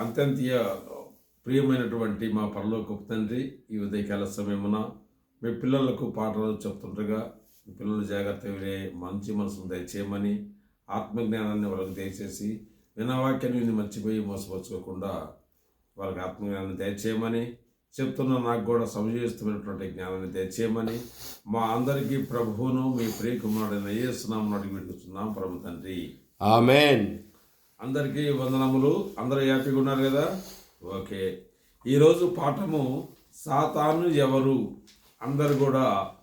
అత్యంత ప్రియమైనటువంటి మా పరలోకపు తండ్రి ఈ ఉదయకాల సమయమున మీ పిల్లలకు పాటలు చెప్తుండగా మీ పిల్లలు జాగ్రత్త వినే మంచి మనసును దయచేయమని ఆత్మజ్ఞానాన్ని వాళ్ళకి దయచేసి వినవాక్యాన్ని విని మర్చిపోయి మోసపరచుకోకుండా వాళ్ళకి ఆత్మజ్ఞానాన్ని దయచేయమని చెప్తున్న నాకు కూడా సమయోచితమైనటువంటి జ్ఞానాన్ని దయచేయమని మా అందరికీ ప్రభువును మీ ప్రియకుమారుడైన యేసునామం అడిగి పెట్టుకున్నాం ప్రభు తండ్రి. ఆమెన్. అందరికీ వందనములు. అందరూ హ్యాపీగా ఉన్నారు కదా? ఓకే. ఈరోజు పాఠము సాతాను ఎవరు? అందరు కూడా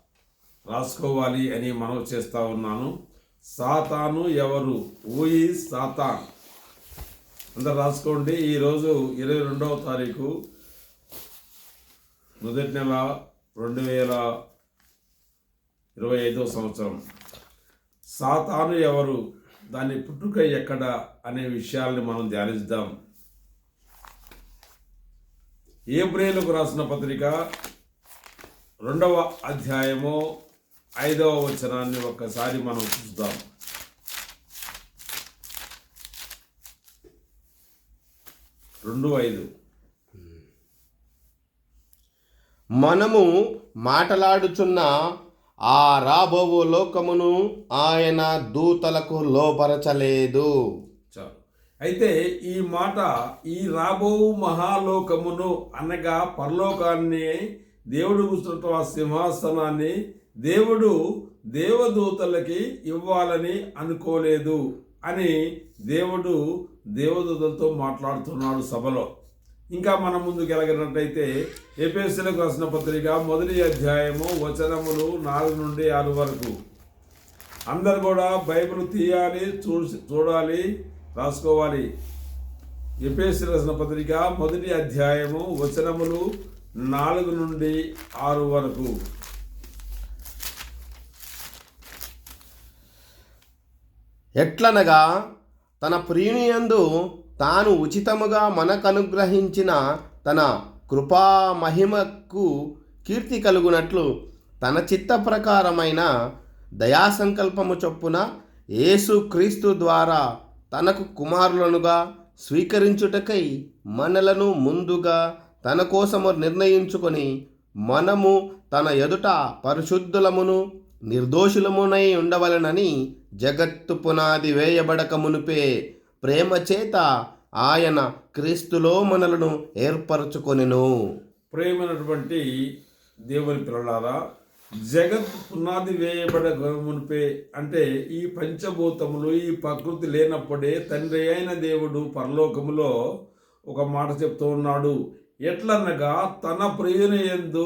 రాసుకోవాలి అని మనం చేస్తూ ఉన్నాను. సాతాను ఎవరు? ఊయి సాతాన్ అందరు రాసుకోండి. ఈరోజు ఇరవై రెండవ తారీఖు మొదటి నెల రెండు వేల ఇరవై ఐదవ సంవత్సరం. సాతాను ఎవరు? దాని పుట్టుక ఎక్కడ? అనే విషయాల్ని మనం ధ్యానిద్దాం. ఏప్రిల్కు రాసిన పత్రిక రెండవ అధ్యాయము ఐదవ వచనాన్ని ఒక్కసారి మనం చూద్దాం. రెండు ఐదు. మనము మాటలాడుచున్న ఆ రాబోవు లోకమును ఆయన దూతలకు లోపరచలేదు. అయితే ఈ మాట ఈ రాబో మహాలోకమును అనగా పరలోకాన్ని దేవుడు కూర్చున్న ఆ సింహాసనాన్ని దేవుడు దేవదూతలకి ఇవ్వాలని అనుకోలేదు అని దేవుడు దేవదూతలతో మాట్లాడుతున్నాడు సభలో. ఇంకా మనం ముందుకు వెళ్ళగినట్టయితే ఏపీఎస్సీలకు రాసిన పత్రిక మొదటి అధ్యాయము వచనములు నాలుగు నుండి ఆరు వరకు. అందరు కూడా బైబిల్ తీయాలి చూ చూడాలి రాసుకోవాలి. ఎపేసి రచన పత్రిక మొదటి అధ్యాయము వచనములు నాలుగు నుండి ఆరు వరకు. ఎట్లనగా తన ప్రియునియందు తాను ఉచితముగా మనకు అనుగ్రహించిన తన కృపా మహిమకు కీర్తి కలుగునట్లు తన చిత్త ప్రకారమైన దయాసంకల్పము చొప్పున యేసు క్రీస్తు ద్వారా తనకు కుమారులనుగా స్వీకరించుటకై మనలను ముందుగా తన కోసము నిర్ణయించుకొని మనము తన ఎదుట పరిశుద్ధులమును నిర్దోషులమునై ఉండవలనని జగత్తు పునాది వేయబడక మునుపే ప్రేమ చేత ఆయన క్రీస్తులో మనలను ఏర్పరచుకొనెను. ప్రేమైనటువంటి దేవుని పిల్లలారా జగత్ పునాది వేయబడ మునిపే అంటే ఈ పంచభూతములు ఈ ప్రకృతి లేనప్పుడే తండ్రి అయిన దేవుడు పరలోకములో ఒక మాట చెప్తూ ఉన్నాడు. ఎట్లనగా తన ప్రియుని యందు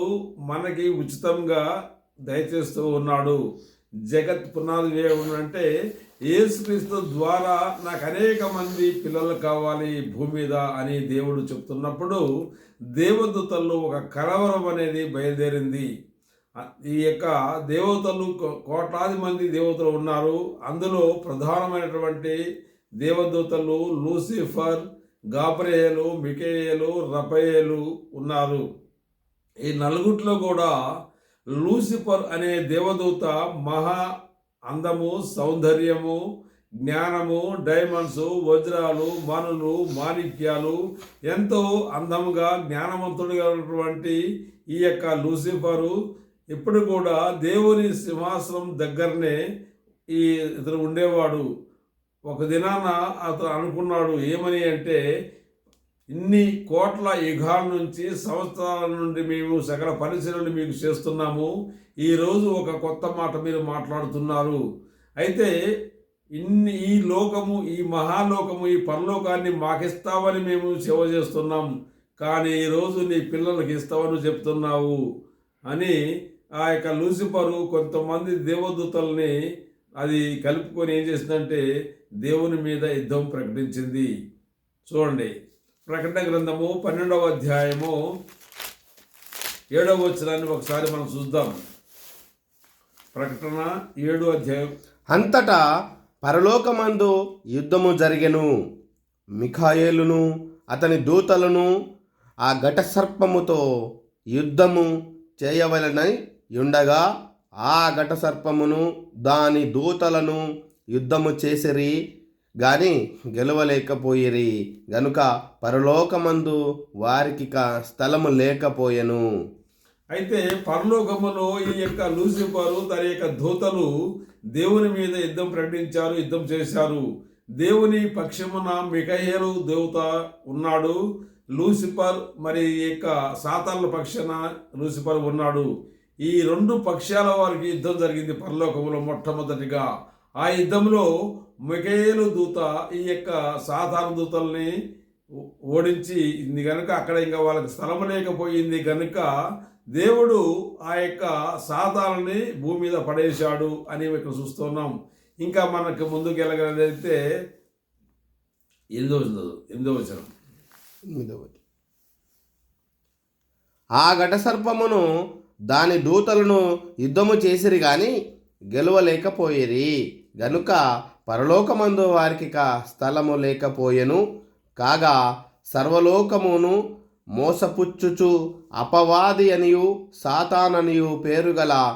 మనకి ఉచితంగా దయచేస్తూ ఉన్నాడు. జగత్ పునాది వేయడం అంటే యేసుక్రీస్తు ద్వారా నాకు అనేక మంది పిల్లలు కావాలి భూమి మీద అని దేవుడు చెప్తున్నప్పుడు దేవదూతల్లో ఒక కలవరం అనేది బయలుదేరింది. ఈ యొక్క దేవతలు కోట్లాది మంది దేవతలు ఉన్నారు. అందులో ప్రధానమైనటువంటి దేవదూతలు లూసిఫర్ గాబ్రేయలు మికేయలు రపయేలు ఉన్నారు. ఈ నలుగుట్లో కూడా లూసిఫర్ అనే దేవదూత మహా అందము సౌందర్యము జ్ఞానము డైమండ్స్ వజ్రాలు మనులు మాణిక్యాలు ఎంతో అందముగా జ్ఞానవంతుడిగా ఉన్నటువంటి ఈ యొక్క లూసిఫరు ఇప్పుడు కూడా దేవుని సింహాసనం దగ్గరనే ఈ ఇతను ఉండేవాడు. ఒక దినాన అతను అనుకున్నాడు ఏమని అంటే ఇన్ని కోట్ల యుగాల నుంచి సంవత్సరాల నుండి మేము సకల పరిశీలనలు మీకు చేస్తున్నాము. ఈరోజు ఒక కొత్త మాట మీరు మాట్లాడుతున్నారు. అయితే ఇన్ని ఈ లోకము ఈ మహాలోకము ఈ పరలోకాన్ని మాకిస్తావని మేము సేవ చేస్తున్నాం. కానీ ఈరోజు నీ పిల్లలకి ఇస్తావని చెప్తున్నావు. అని ఆ యొక్క లూసిఫరు కొంతమంది దేవదూతల్ని అది కలుపుకొని ఏం చేసిందంటే దేవుని మీద యుద్ధం ప్రకటించింది. చూడండి ప్రకటన గ్రంథము పన్నెండవ అధ్యాయము ఏడవ వచనాన్ని ఒకసారి మనం చూద్దాం. ప్రకటన ఏడు అధ్యాయం. అంతటా పరలోకమందు యుద్ధము జరిగెను. మిఖాయేలును అతని దూతలను ఆ ఘట సర్పముతో యుద్ధము చేయవలనని ఉండగా ఆ ఘట సర్పమును దాని దూతలను యుద్ధము చేసిరి గాని గెలవలేకపోయిరి. గనుక పరలోకమందు వారికి స్థలము లేకపోయెను. అయితే పరలోకములో ఈ యొక్క లూసిఫరు తన యొక్క దూతలు దేవుని మీద యుద్ధం ప్రకటించారు యుద్ధం చేశారు. దేవుని పక్షమున మికహేలు దేవత ఉన్నాడు. లూసిఫర్ మరి ఈ యొక్క సాతాన్ల పక్షన లూసిఫర్ ఉన్నాడు. ఈ రెండు పక్షాల వారికి యుద్ధం జరిగింది పరలోకములో మొట్టమొదటిగా. ఆ యుద్ధంలో మికేలు దూత ఈ యొక్క సాధారణ దూతల్ని ఓడించి ఇది కనుక అక్కడ ఇంకా వాళ్ళకి స్థలం లేకపోయింది కనుక దేవుడు ఆ యొక్క సాధారణని భూమి మీద పడేశాడు అని ఇక్కడ చూస్తున్నాం ఇంకా మనకు ముందుకు వెళ్ళగలదైతే ఎనిమిదో ఎనిమిదో వచనం. ఎనిమిదో ఆ ఘట సర్పమును దాని దూతలను యుద్ధము చేసిరి గాని గెలవలేకపోయిరి గనుక పరలోకమందు వారికి స్థలము లేకపోయెను. కాగా సర్వలోకమును మోసపుచ్చుచు అపవాది అనియు సాతాననియు పేరుగల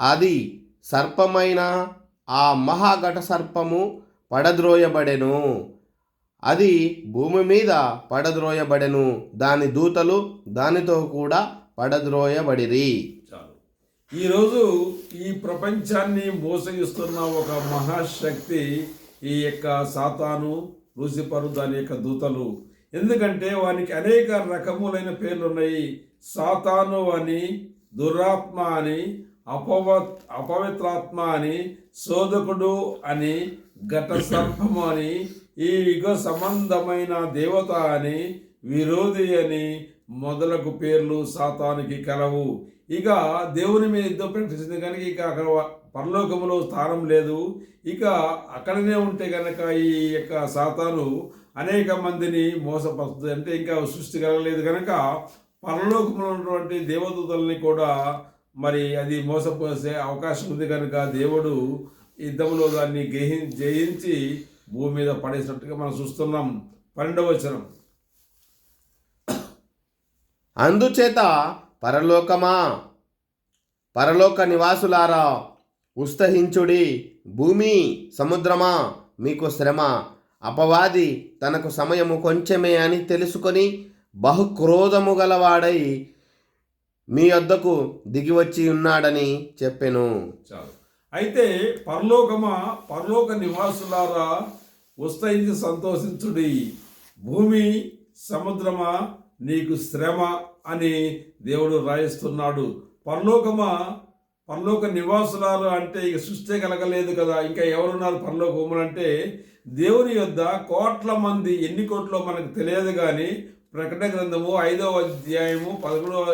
అది సర్పమైన ఆ మహాఘట సర్పము పడద్రోయబడెను. అది భూమి మీద పడద్రోయబడెను. దాని దూతలు దానితో కూడా పడద్రోయబడిరి. చాలు. ఈరోజు ఈ ప్రపంచాన్ని మోసగిస్తున్న ఒక మహాశక్తి ఈ యొక్క సాతాను లూసిఫరు దాని యొక్క దూతలు. ఎందుకంటే వానికి అనేక రకములైన పేర్లు ఉన్నాయి సాతాను అని దురాత్మ అని అపవ అపవిత్రాత్మ అని శోధకుడు అని ఘట సర్పము అని ఈ యుగ సంబంధమైన దేవత అని విరోధి అని మొదలకు పేర్లు సాతానికి కలవు. ఇక దేవుని మీద యుద్ధం ప్రకటించింది కనుక ఇక అక్కడ పరలోకములో స్థానం లేదు. ఇక అక్కడనే ఉంటే కనుక ఈ యొక్క సాతాను అనేక మందిని మోసపరుస్తుంది. అంటే ఇంకా సృష్టి కలగలేదు కనుక పరలోకంలో ఉన్నటువంటి దేవదూతల్ని కూడా మరి అది మోసపోసే అవకాశం ఉంది కనుక దేవుడు యుద్ధంలో దాన్ని గ్రహి జయించి భూమి మీద పడేసినట్టుగా మనం చూస్తున్నాం. పన్నెండవ వచనం. అందుచేత పరలోకమా? పరలోక నివాసులారా ఉత్సహించుడి భూమి సముద్రమా? మీకు శ్రమ అపవాది తనకు సమయము కొంచెమే అని తెలుసుకొని బహుక్రోధము గలవాడై మీ వద్దకు దిగివచ్చి ఉన్నాడని చెప్పెను. చాలు. అయితే పరలోకమా? పరలోక నివాసులారా ఉత్సహించి సంతోషించుడి భూమి సముద్రమా? నీకు శ్రమ అని దేవుడు రాయిస్తున్నాడు. పరలోకమా పరలోక నివాసులారు అంటే ఇక సృష్టి కలగలేదు కదా. ఇంకా ఎవరున్నారు పరలోకములు అంటే? దేవుని యొద్ద కోట్ల మంది ఎన్ని కోట్లో మనకు తెలియదు కానీ ప్రకటన గ్రంథము ఐదవ అధ్యాయము పదకొండవ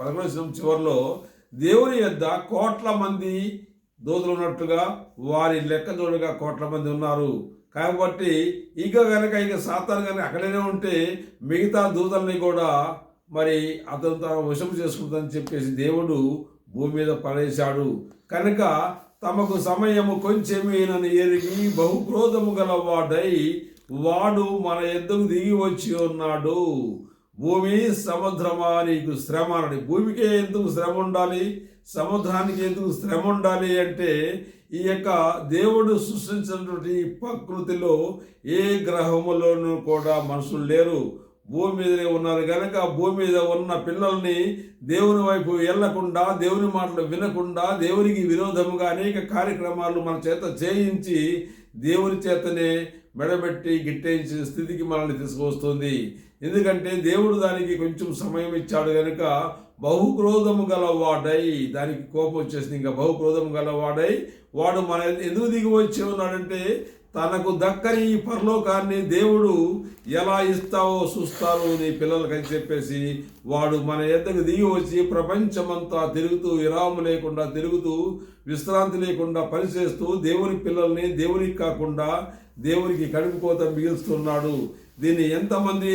పదకొండవ చివరిలో దేవుని యొద్ద కోట్ల మంది దూతలు ఉన్నట్టుగా వారి లెక్క చూడగా కోట్ల మంది ఉన్నారు. కాబట్టి ఇక కనుక ఇక సాతాను కనుక అక్కడనే ఉంటే మిగతా దూతల్ని కూడా మరి అతను తన వశం చేసుకుంటుందని చెప్పేసి దేవుడు భూమి మీద పడేశాడు. కనుక తమకు సమయము కొంచెమేనని ఎరిగి బహుక్రోధము గలవాడై వాడు మన యుద్ధం దిగి వచ్చి ఉన్నాడు. భూమి సముద్రమా నీకు శ్రమ అని భూమికే ఎందుకు శ్రమ ఉండాలి? సముద్రానికి ఎందుకు శ్రమ ఉండాలి అంటే ఈ యొక్క దేవుడు సృష్టించినటువంటి ప్రకృతిలో ఏ గ్రహములోనూ కూడా మనుషులు లేరు. భూమి మీదనే ఉన్నారు కనుక భూమి మీద ఉన్న పిల్లల్ని దేవుని వైపు వెళ్ళకుండా దేవుని మాటలు వినకుండా దేవునికి విరోధముగా అనేక కార్యక్రమాలు మన చేత చేయించి దేవుని చేతనే మెడబెట్టి గిట్టేయించిన స్థితికి మనల్ని తీసుకువస్తుంది. ఎందుకంటే దేవుడు దానికి కొంచెం సమయం ఇచ్చాడు కనుక బహుక్రోధము గలవాడై దానికి కోపం వచ్చేసింది. ఇంకా బహుక్రోధము గలవాడై వాడు మన ఎందుకు దిగి వచ్చి ఉన్నాడంటే తనకు దక్కని ఈ పరలోకాన్ని దేవుడు ఎలా ఇస్తావో చూస్తారు నీ పిల్లలకని చెప్పేసి వాడు మన ఎద్దకు దిగి వచ్చి ప్రపంచమంతా తిరుగుతూ విరామం లేకుండా తిరుగుతూ విశ్రాంతి లేకుండా పనిచేస్తూ దేవుని పిల్లల్ని దేవునికి కాకుండా దేవునికి కడుపుకోత మిగిల్స్తున్నాడు. దీన్ని ఎంతమంది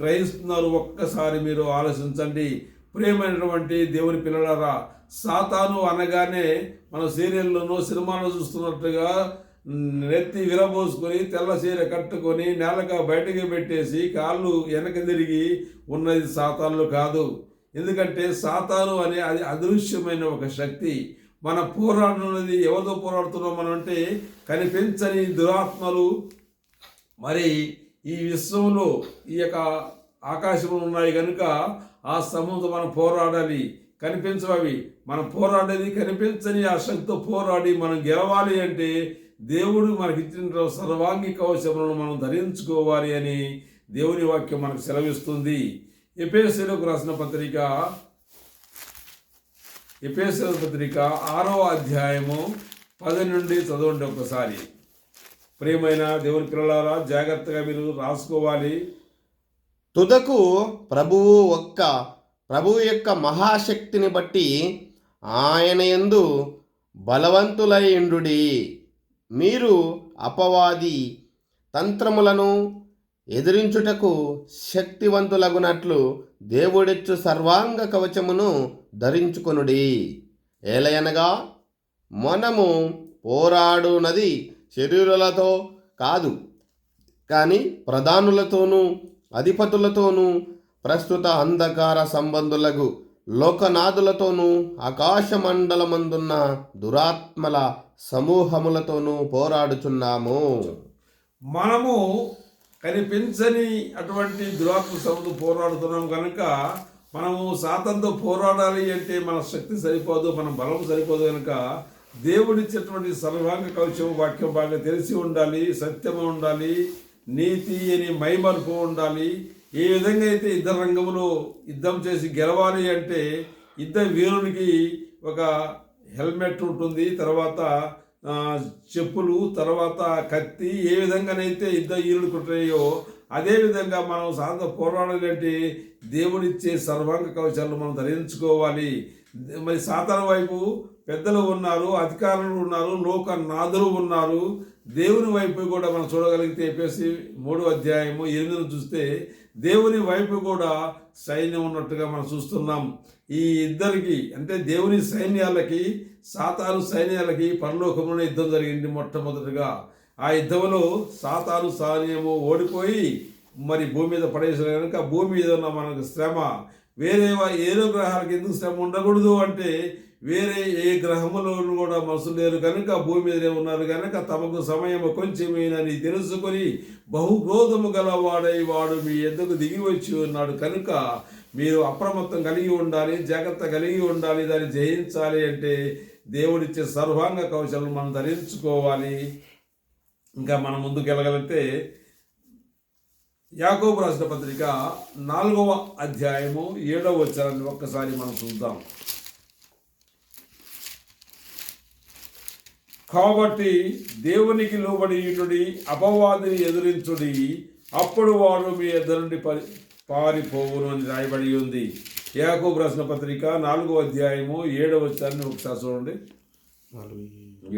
గ్రహిస్తున్నారు? ఒక్కసారి మీరు ఆలోచించండి. ప్రియమైనటువంటి దేవుని పిల్లలారా సాతాను అనగానే మన సీరియల్లోనూ సినిమాలో చూస్తున్నట్టుగా నెత్తి విరబోసుకొని తెల్ల చీర కట్టుకొని నేలగా బయటకి పెట్టేసి కాళ్ళు వెనక తిరిగి ఉన్నది సాతానులు కాదు. ఎందుకంటే సాతాను అనే అది అదృశ్యమైన ఒక శక్తి. మన పోరాడుతున్నది ఎవరితో పోరాడుతున్నాం మనం అంటే కనిపించని దురాత్మలు. మరి ఈ విశ్వంలో ఈ యొక్క ఆకాశములు ఉన్నాయి కనుక ఆ సమూహంతో మనం పోరాడాలి కనిపించవి మనం పోరాడేది కనిపించని ఆ శక్తితో పోరాడి మనం గెలవాలి అంటే దేవుడు మనకి ఇచ్చిన సర్వాంగి కవచములను మనం ధరించుకోవాలి అని దేవుని వాక్యం మనకు సెలవిస్తుంది. ఎపేసీలకు రాసిన పత్రిక ఎపేసీల పత్రిక ఆరో అధ్యాయము పది నుండి చదవండి ఒకసారి ప్రియమైన దేవుని పిల్లలారా జాగ్రత్తగా మీరు రాసుకోవాలి. తుదకు ప్రభువు ఒక్క ప్రభువు యొక్క మహాశక్తిని బట్టి ఆయన యందు బలవంతులైండుడి మీరు అపవాది తంత్రములను ఎదిరించుటకు శక్తివంతులగునట్లు దేవుడిచ్చు సర్వాంగ కవచమును ధరించుకొనుడి. ఏలయనగా మనము పోరాడునది శరీరులతో కాదు కానీ ప్రధానులతోనూ అధిపతులతోనూ ప్రస్తుత అంధకార సంబంధులకు లోకనాథులతోనూ ఆకాశమండలమందున్న దురాత్మల సమూహములతోనూ పోరాడుచున్నాము. మనము కనిపించని అటువంటి దురాత్మ సభతో పోరాడుతున్నాం కనుక మనము సాతంతో పోరాడాలి అంటే మన శక్తి సరిపోదు మన బలం సరిపోదు కనుక దేవుడిచ్చేటువంటి సర్వాంగ కవచం వాక్యం బాగా తెలిసి ఉండాలి సత్యము ఉండాలి నీతి అని మైమరుపు ఉండాలి. ఏ విధంగా అయితే ఇద్దరు రంగంలో యుద్ధం చేసి గెలవాలి అంటే ఇద్దరు వీరునికి ఒక హెల్మెట్ ఉంటుంది తర్వాత చెప్పులు తర్వాత కత్తి ఏ విధంగానైతే ఇద్దరు ఈరుడు కుట్టాయో అదే విధంగా మనం సాధన పోరాడాలి అంటే దేవుడిచ్చే సర్వాంగ కవచాలను మనం ధరించుకోవాలి. మరి సాతాన వైపు పెద్దలు ఉన్నారు అధికారులు ఉన్నారు లోక నాదులు ఉన్నారు. దేవుని వైపు కూడా మనం చూడగలిగితే చెప్పేసి మూడో అధ్యాయము ఎనిమిదిని చూస్తే దేవుని వైపు కూడా సైన్యం ఉన్నట్టుగా మనం చూస్తున్నాం. ఈ ఇద్దరికి అంటే దేవుని సైన్యాలకి సాతాను సైన్యాలకి పరలోకంలోనే యుద్ధం జరిగింది మొట్టమొదటిగా. ఆ యుద్ధంలో సాతాను సైన్యము ఓడిపోయి మరి భూమి మీద పడేసిన కనుక భూమి మీద ఉన్న మనకు శ్రమ. వేరే ఏదో గ్రహాలకు ఎందుకు శ్రమ ఉండకూడదు అంటే వేరే ఏ గ్రహములను కూడా మనసు లేరు కనుక భూమి మీదనే ఉన్నారు కనుక తమకు సమయం కొంచెమేనని తెలుసుకొని బహుక్రోధము గలవాడై వాడు మీ ఎద్దకు దిగి వచ్చి ఉన్నాడు కనుక మీరు అప్రమత్తం కలిగి ఉండాలి జాగ్రత్త కలిగి ఉండాలి దాన్ని జయించాలి అంటే దేవుడిచ్చే సర్వాంగ కౌశలం మనం ధరించుకోవాలి. ఇంకా మనం ముందుకు వెళ్ళగలిగితే యాకోబు రాసిన పత్రిక నాలుగవ అధ్యాయము ఏడవ వచ్చారని ఒక్కసారి మనం చూద్దాం. కాబట్టి దేవునికి లోబడియుడి అపవాదిని ఎదురించుడి. అప్పుడు వాడు మీ ఎదురు నుండి పరి పారిపోవును అని రాయబడి ఉంది. యాకోబు రాసిన పత్రిక నాలుగో అధ్యాయము ఏడవ వచ్చారని ఒకసారి చూడండి.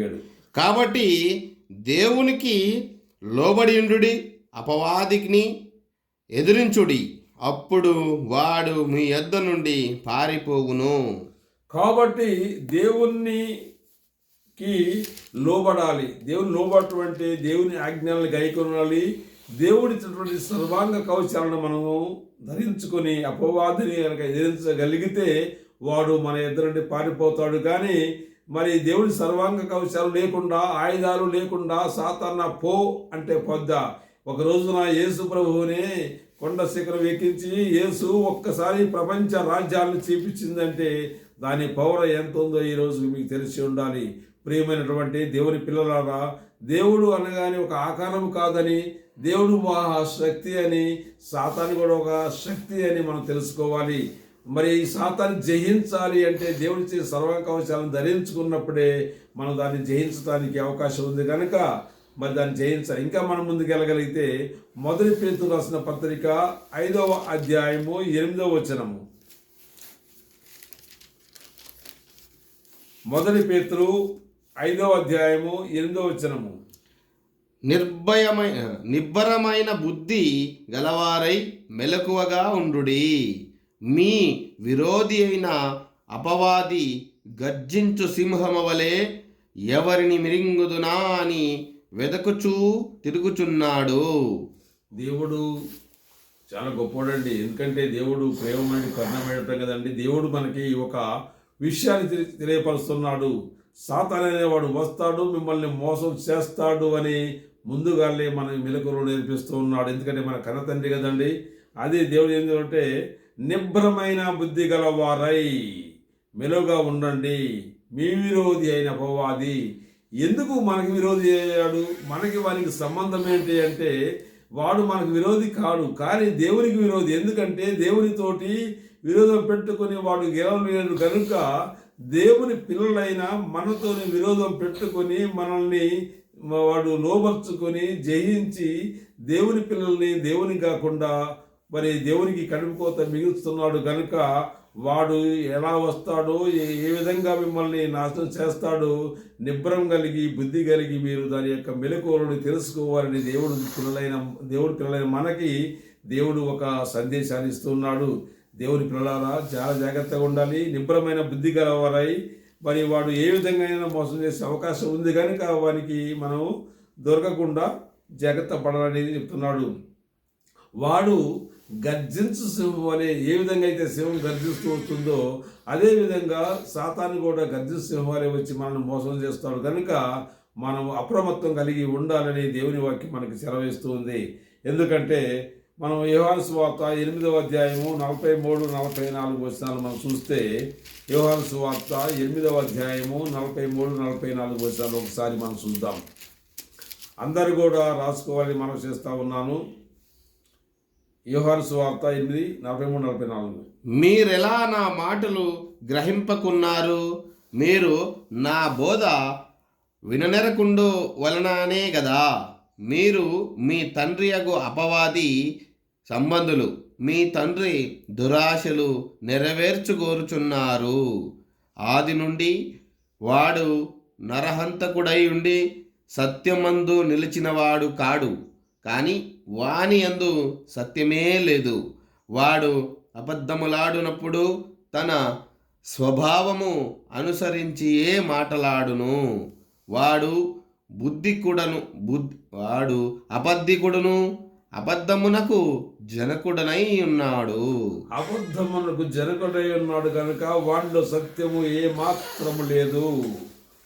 ఏడు. కాబట్టి దేవునికి లోబడియుండుడి అపవాదికిని ఎదిరించుడి. అప్పుడు వాడు మీ యొద్ద నుండి పారిపోవును. కాబట్టి కి లోబడాలి. దేవుని లోబడటం అంటే దేవుని ఆజ్ఞలను గైకొనాలి. దేవుడిచ్చినటువంటి సర్వాంగ కౌశాలను మనము ధరించుకొని అపవాదిని కనుక ఎదిరించగలిగితే వాడు మన ఎదురు పారిపోతాడు. కానీ మరి దేవుడి సర్వాంగ కవచాలు లేకుండా ఆయుధాలు లేకుండా సాతాన్న పో అంటే పొద్ద. ఒక రోజున యేసు ప్రభువుని కొండ శిఖరం ఎక్కించి యేసు ఒక్కసారి ప్రపంచ రాజ్యాలను చూపించిందంటే దాని పౌర ఎంత ఉందో ఈరోజు మీకు తెలిసి ఉండాలి. ప్రియమైనటువంటి దేవుని పిల్లలారా దేవుడు అనగానే ఒక ఆకారం కాదని దేవుడు మహాశక్తి అని సాతాను కూడా ఒక శక్తి అని మనం తెలుసుకోవాలి. మరి ఈ సాతాన్ని జయించాలి అంటే దేవుడి చేసే కవచాలను ధరించుకున్నప్పుడే మనం దాన్ని జయించడానికి అవకాశం ఉంది కనుక మరి దాన్ని జయించాలి. ఇంకా మనం ముందుకు వెళ్ళగలిగితే మొదటి పేరుతో రాసిన పత్రిక ఐదవ అధ్యాయము ఎనిమిదవ వచనము. మొదటి పేతులు ఐదవ అధ్యాయము ఎనిమిదవ వచనము. నిర్భయమైన నిబ్బరమైన బుద్ధి గలవారై మెలకువగా ఉండుడి. మీ విరోధి అయిన అపవాది గర్జించు సింహము వలె ఎవరిని మిరింగుదునా అని వెదకుచూ తిరుగుచున్నాడు. దేవుడు చాలా గొప్పవాడండి ఎందుకంటే దేవుడు ప్రేమమైన కరుణమైనటం కదండి. దేవుడు మనకి ఒక విషయాన్ని తెలి- తెలియపరుస్తున్నాడు. సాతాన్ అనేవాడు వస్తాడు మిమ్మల్ని మోసం చేస్తాడు అని ముందుగానే మన మెలకులు నేర్పిస్తూ ఉన్నాడు. ఎందుకంటే మన కన్న తండ్రి కదండి. అదే దేవుడు ఏంటంటే నిభ్రమైన బుద్ధి గలవారై మెలుగా ఉండండి. మీ విరోధి అయిన పోవాది ఎందుకు మనకి విరోధి అయ్యాడు? మనకి వానికి సంబంధం ఏంటి అంటే వాడు మనకు విరోధి కాడు కానీ దేవునికి విరోధి. ఎందుకంటే దేవునితోటి విరోధం పెట్టుకుని వాడు గెలవలేడు కనుక దేవుని పిల్లలైన మనతోని విరోధం పెట్టుకొని మనల్ని వాడు లోబర్చుకొని జయించి దేవుని పిల్లల్ని దేవుని కాకుండా మరి దేవునికి కడుపుకోత మిగులుస్తున్నాడు కనుక వాడు ఎలా వస్తాడో ఏ విధంగా మిమ్మల్ని నాశనం చేస్తాడో నిబ్రం కలిగి బుద్ధి కలిగి మీరు దాని యొక్క మెలకువలను తెలుసుకోవాలని దేవుడు పిల్లలైన దేవుడి పిల్లలైన మనకి దేవుడు ఒక సందేశాన్ని ఇస్తున్నాడు. దేవుని పిల్లలారా చాలా జాగ్రత్తగా ఉండాలి. నిబ్రమైన బుద్ధి గలవారై మరి వాడు ఏ విధంగా అయినా మోసం చేసే అవకాశం ఉంది కనుక వానికి మనం దొరకకుండా జాగ్రత్త పడాలని చెప్తున్నాడు. వాడు గర్జించు సింహం అనే ఏ విధంగా అయితే సింహం గర్జిస్తూ వస్తుందో అదేవిధంగా సాతాను కూడా గర్జించు సింహం అనే వచ్చి మనల్ని మోసం చేస్తాడు. కనుక మనం అప్రమత్తం కలిగి ఉండాలని దేవుని వాక్యం మనకి సెలవిస్తూ ఉంది. ఎందుకంటే మనం యోహాను సువార్త ఎనిమిదవ అధ్యాయము నలభై మూడు నలభై నాలుగు వచనాలు మనం చూస్తే యోహాను సువార్త ఎనిమిదవ అధ్యాయము నలభై మూడు నలభై నాలుగు వచనాలు ఒకసారి మనం చూద్దాం. అందరు కూడా రాసుకోవాలని మనం చేస్తూ ఉన్నాను. యోహాను సువార్త ఎనిమిది నలభై మూడు నలభై నాలుగు మీరెలా నా మాటలు గ్రహింపకున్నారు? మీరు నా బోధ విననెరకుండు వలననే కదా మీరు మీ తండ్రి అగు అపవాది సంబంధులు మీ తండ్రి దురాశలు నెరవేర్చుకోరుచున్నారు. ఆది నుండి వాడు నరహంతకుడై ఉండి సత్యమందు నిలిచినవాడు కాడు. కానీ వాని అందు సత్యమే లేదు. వాడు అబద్ధములాడునప్పుడు తన స్వభావము అనుసరించియే మాటలాడును? వాడు బుద్ధికుడను బుద్ధి వాడు అబద్ధికుడును అబద్ధమునకు జనకుడనై ఉన్నాడు. అబద్ధమునకు జనకుడై ఉన్నాడు కనుక వాడిలో సత్యము ఏ మాత్రము లేదు.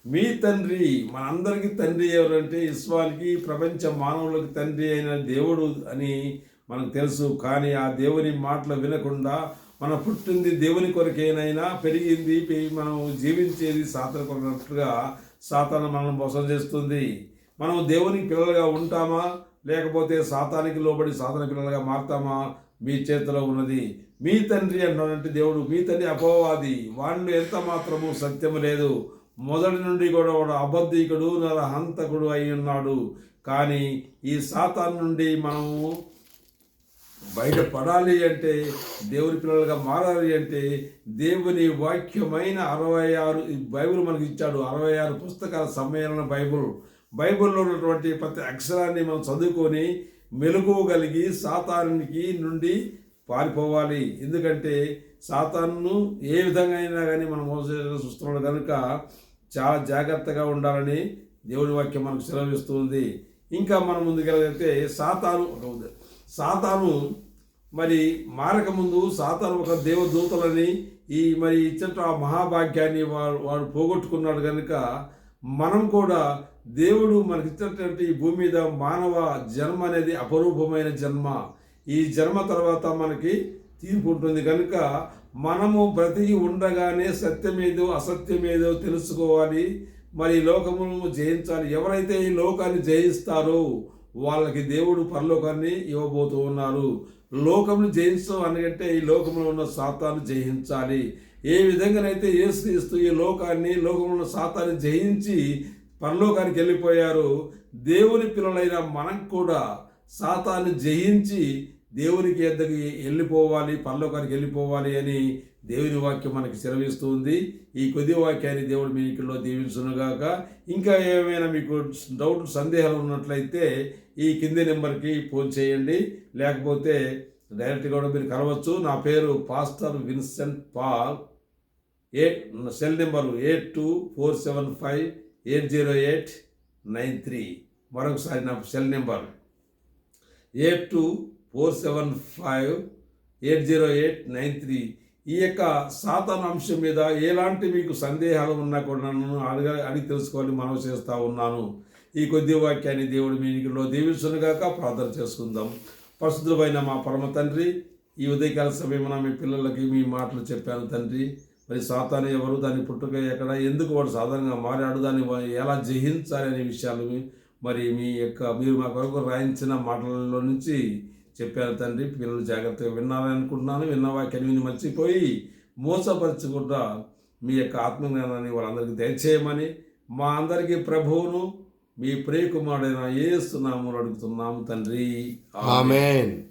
మీ తండ్రి మనందరికీ తండ్రి ఎవరంటే విశ్వానికి ప్రపంచ మానవులకు తండ్రి అయిన దేవుడు అని మనకు తెలుసు. కానీ ఆ దేవుని మాటలు వినకుండా మనం పుట్టింది దేవుని కొరకేనైనా పెరిగింది మనం జీవించేది సాతన కొరకున్నట్లుగా సాతాను మనం మోసం చేస్తుంది. మనం దేవునికి పిల్లలుగా ఉంటామా? లేకపోతే సాతానికి లోబడి సాతన పిల్లలుగా మారుతామా? మీ చేతిలో ఉన్నది. మీ తండ్రి అన్నటువంటి దేవుడు మీ తండ్రి అపోవాది. వాళ్ళు ఎంత మాత్రము సత్యము లేదు. మొదటి నుండి కూడా వాడు అబద్ధికుడు నరహంతకుడు అయి ఉన్నాడు. కానీ ఈ సాతాన్ నుండి మనము బయటపడాలి అంటే దేవుని పిల్లలుగా మారాలి అంటే దేవుని వాక్యమైన అరవై ఆరు బైబుల్ బైబిల్ మనకి ఇచ్చాడు అరవై ఆరు పుస్తకాల సమ్మేళన బైబిల్. బైబిల్లో ఉన్నటువంటి ప్రతి అక్షరాన్ని మనం చదువుకొని మెలుగుగలిగి సాతానికి నుండి పారిపోవాలి. ఎందుకంటే సాతాను ఏ విధంగా అయినా కానీ మనం మోసం చూస్తున్నాడు కనుక చాలా జాగ్రత్తగా ఉండాలని దేవుని వాక్యం మనకు సెలవిస్తుంది. ఇంకా మనం ముందుకెళ్ళగలిగితే సాతాను ఒక సాతాను మరి మారకముందు సాతాను ఒక దేవదూతలని ఈ మరి ఇచ్చట ఆ మహాభాగ్యాన్ని వాడు వాడు పోగొట్టుకున్నాడు కనుక మనం కూడా దేవుడు మనకిచ్చినటువంటి ఈ భూమి మీద మానవ జన్మ అనేది అపరూపమైన జన్మ. ఈ జన్మ తర్వాత మనకి తీర్పు ఉంటుంది కనుక మనము బ్రతికి ఉండగానే సత్యమేదో అసత్యమేదో తెలుసుకోవాలి. మరి లోకమును జయించాలి. ఎవరైతే ఈ లోకాన్ని జయిస్తారో వాళ్ళకి దేవుడు పరలోకాన్ని ఇవ్వబోతూ ఉన్నారు. లోకమును జయించడం అనగంటే ఈ లోకంలో ఉన్న సాతాను జయించాలి. ఏ విధంగానైతే యేసుక్రీస్తు ఈ లోకాన్ని లోకంలో ఉన్న సాతాన్ని జయించి పరలోకానికి వెళ్ళిపోయారు దేవుని పిల్లలైన మనం కూడా సాతాన్ని జయించి దేవునికి ఎద్దకి వెళ్ళిపోవాలి పరలోకానికి వెళ్ళిపోవాలి అని దేవుని వాక్యం మనకి సెలవిస్తుంది ఈ కొద్ది వాక్యాన్ని దేవుడు మీ ఇంట్లో దీవించునుగాక. ఇంకా ఏమైనా మీకు డౌట్ సందేహాలు ఉన్నట్లయితే ఈ కింది నెంబర్కి ఫోన్ చేయండి. లేకపోతే డైరెక్ట్గా కూడా మీరు కలవచ్చు. నా పేరు pastor Vincent Paul. Eight cell number eight two four seven five eight zero eight nine three. మరొకసారి నా cell number eight two four seven five eight zero eight nine three. ఈ యొక్క సాతాన్ అంశం మీద ఎలాంటి మీకు సందేహాలు ఉన్నా కూడా నన్ను అడగ అడిగి తెలుసుకోవాలి మనవి చేస్తూ ఉన్నాను. ఈ కొద్ది వాక్యాన్ని దేవుడు మీలో దీవించునుగాక ప్రార్థన చేసుకుందాం. పరిశుద్ధులైన మా పరమ తండ్రి ఈ ఉదయకాల సమయమున మీ పిల్లలకి మీ మాటలు చెప్పాను తండ్రి. మరి సాతాను ఎవరు దాని పుట్టుక ఎక్కడ ఎందుకు వాడు సాధారణంగా మారాడు దాన్ని ఎలా జయించాలి అనే విషయాలు మరి మీ యొక్క మీరు మా కొరకు రాయించిన మాటలలో నుంచి చెప్పారు తండ్రి పిల్లలు జాగ్రత్తగా విన్నారని అనుకుంటున్నాను. విన్న వాక్యాన్ని విని మర్చిపోయి మోసపరచకుండా మీ యొక్క ఆత్మజ్ఞానాన్ని వాళ్ళందరికీ దయచేయమని మా అందరికీ ప్రభువును మీ ప్రియకుమారుడైన ఏస్తున్నాము అడుగుతున్నాము తండ్రి. ఆమెన్.